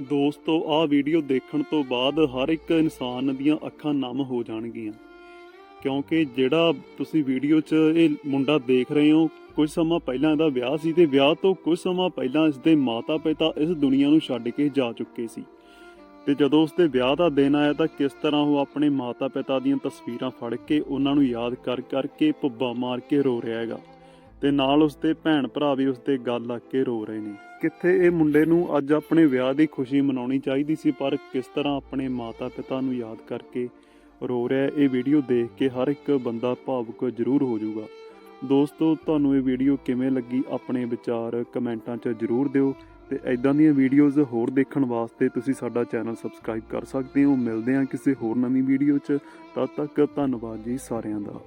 ਦੋਸਤੋ ਆਹ ਵੀਡੀਓ ਦੇਖਣ ਤੋਂ ਬਾਅਦ ਹਰ ਇੱਕ ਇਨਸਾਨ ਦੀਆਂ ਅੱਖਾਂ ਨਮ ਹੋ ਜਾਣਗੀਆਂ। ਕਿਉਂਕਿ ਜਿਹੜਾ ਤੁਸੀਂ ਵੀਡੀਓ 'ਚ ਇਹ ਮੁੰਡਾ ਦੇਖ ਰਹੇ ਹੋ, ਕੁਝ ਸਮਾਂ ਪਹਿਲਾਂ ਇਹਦਾ ਵਿਆਹ ਸੀ ਤੇ ਵਿਆਹ ਤੋਂ ਕੁਝ ਸਮਾਂ ਪਹਿਲਾਂ ਇਸ ਦੇ ਮਾਤਾ-ਪਿਤਾ ਇਸ ਦੁਨੀਆ ਨੂੰ ਛੱਡ ਕੇ ਜਾ ਚੁੱਕੇ ਸੀ। ਤੇ ਜਦੋਂ ਉਸ ਦੇ ਵਿਆਹ ਦਾ ਦਿਨ ਆਇਆ ਤਾਂ ਕਿਸ ਤਰ੍ਹਾਂ ਉਹ ਆਪਣੇ ਮਾਤਾ-ਪਿਤਾ ਦੀਆਂ ਤਸਵੀਰਾਂ ਫੜ ਕੇ ਉਹਨਾਂ ਨੂੰ ਯਾਦ ਕਰ ਕਰਕੇ ਭੁੱਬਾ ਮਾਰ ਕੇ ਰੋ ਰਿਹਾ ਹੈਗਾ। ਤੇ ਨਾਲ ਉਸਦੇ ਭੈਣ ਭਰਾ ਵੀ ਉਸ ਦੇ ਗੱਲ ਲੱਗ ਕੇ ਰੋ ਰਹੇ ਨੇ। ਕਿੱਥੇ ਇਹ ਮੁੰਡੇ ਨੂੰ ਅੱਜ ਆਪਣੇ ਵਿਆਹ ਦੀ ਖੁਸ਼ੀ ਮਨਾਉਣੀ ਚਾਹੀਦੀ ਸੀ, ਪਰ ਕਿਸ ਤਰ੍ਹਾਂ ਆਪਣੇ ਮਾਤਾ-ਪਿਤਾ ਨੂੰ ਯਾਦ ਕਰਕੇ ਰੋ ਰਿਹਾ ਇਹ ਵੀਡੀਓ ਦੇਖ ਕੇ ਹਰ ਇੱਕ ਬੰਦਾ ਭਾਵੁਕ ਜ਼ਰੂਰ ਹੋ ਜਾਊਗਾ। ਦੋਸਤੋ, ਤੁਹਾਨੂੰ ਇਹ ਵੀਡੀਓ ਕਿਵੇਂ ਲੱਗੀ? ਆਪਣੇ ਵਿਚਾਰ ਕਮੈਂਟਾਂ 'ਚ ਜ਼ਰੂਰ ਦਿਓ ਤੇ ਐਦਾਂ ਦੀਆਂ ਵੀਡੀਓਜ਼ ਹੋਰ ਦੇਖਣ ਵਾਸਤੇ ਤੁਸੀਂ ਸਾਡਾ ਚੈਨਲ ਸਬਸਕ੍ਰਾਈਬ ਕਰ ਸਕਦੇ ਹੋ। ਮਿਲਦੇ ਹਾਂ ਕਿਸੇ ਹੋਰ ਨਵੀਂ ਵੀਡੀਓ 'ਚ। ਤਦ ਤੱਕ ਧੰਨਵਾਦ ਜੀ ਸਾਰਿਆਂ ਦਾ।